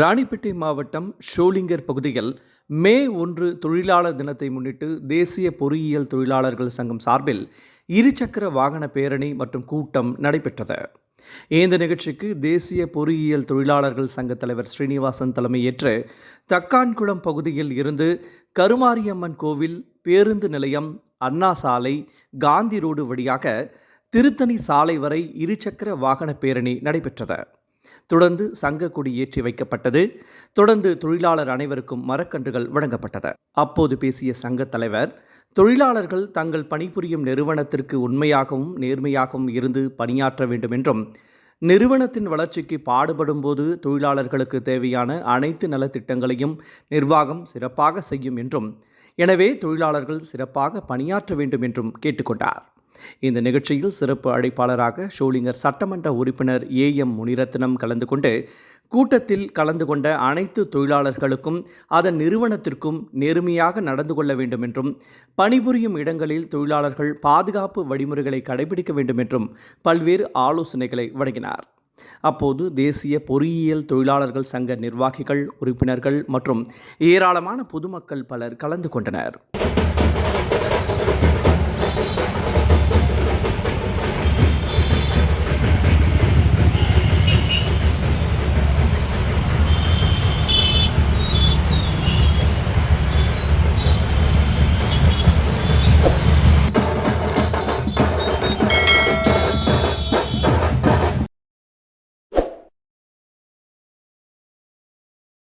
ராணிப்பேட்டை மாவட்டம் ஷோலிங்கர் பகுதியில் மே ஒன்று தொழிலாளர் தினத்தை முன்னிட்டு தேசிய பொறியியல் தொழிலாளர்கள் சங்கம் சார்பில் இருசக்கர வாகன பேரணி மற்றும் கூட்டம் நடைபெற்றது. இந்த நிகழ்ச்சிக்கு தேசிய பொறியியல் தொழிலாளர்கள் சங்க தலைவர் ஸ்ரீனிவாசன் தலைமையேற்று தக்கான்குளம் பகுதியில் இருந்து கருமாரியம்மன் கோவில் பேருந்து நிலையம் அண்ணா சாலை காந்தி ரோடு வழியாக திருத்தணி சாலை வரை இருசக்கர வாகன பேரணி நடைபெற்றது. தொடர்ந்து சங்க கொடி ஏற்றி வைக்கப்பட்டது. தொடர்ந்து தொழிலாளர் அனைவருக்கும் மரக்கன்றுகள் வழங்கப்பட்டது. அப்போது பேசிய சங்க தலைவர் தொழிலாளர்கள் தங்கள் பணிபுரியும் நிறுவனத்திற்கு உண்மையாகவும் நேர்மையாகவும் இருந்து பணியாற்ற வேண்டும் என்றும் நிறுவனத்தின் வளர்ச்சிக்கு பாடுபடும் போது தொழிலாளர்களுக்கு தேவையான அனைத்து நலத்திட்டங்களையும் நிர்வாகம் சிறப்பாக செய்யும் என்றும் எனவே தொழிலாளர்கள் சிறப்பாக பணியாற்ற வேண்டும் என்றும் கேட்டுக்கொண்டார். இந்த நிகழ்ச்சியில் சிறப்பு அழைப்பாளராக ஷோலிங்கர் சட்டமன்ற உறுப்பினர் ஏ எம் முனிரத்னம் கலந்து கொண்டு கூட்டத்தில் கலந்து கொண்ட அனைத்து தொழிலாளர்களுக்கும் அதன் நிறுவனத்திற்கும் நேர்மையாக நடந்து கொள்ள வேண்டும் என்றும் பணிபுரியும் இடங்களில் தொழிலாளர்கள் பாதுகாப்பு வழிமுறைகளை கடைபிடிக்க வேண்டும் என்றும் பல்வேறு ஆலோசனைகளை வழங்கினார். அப்போது தேசிய பொறியியல் தொழிலாளர்கள் சங்க நிர்வாகிகள் உறுப்பினர்கள் மற்றும் ஏராளமான பொதுமக்கள் பலர் கலந்து கொண்டனர்.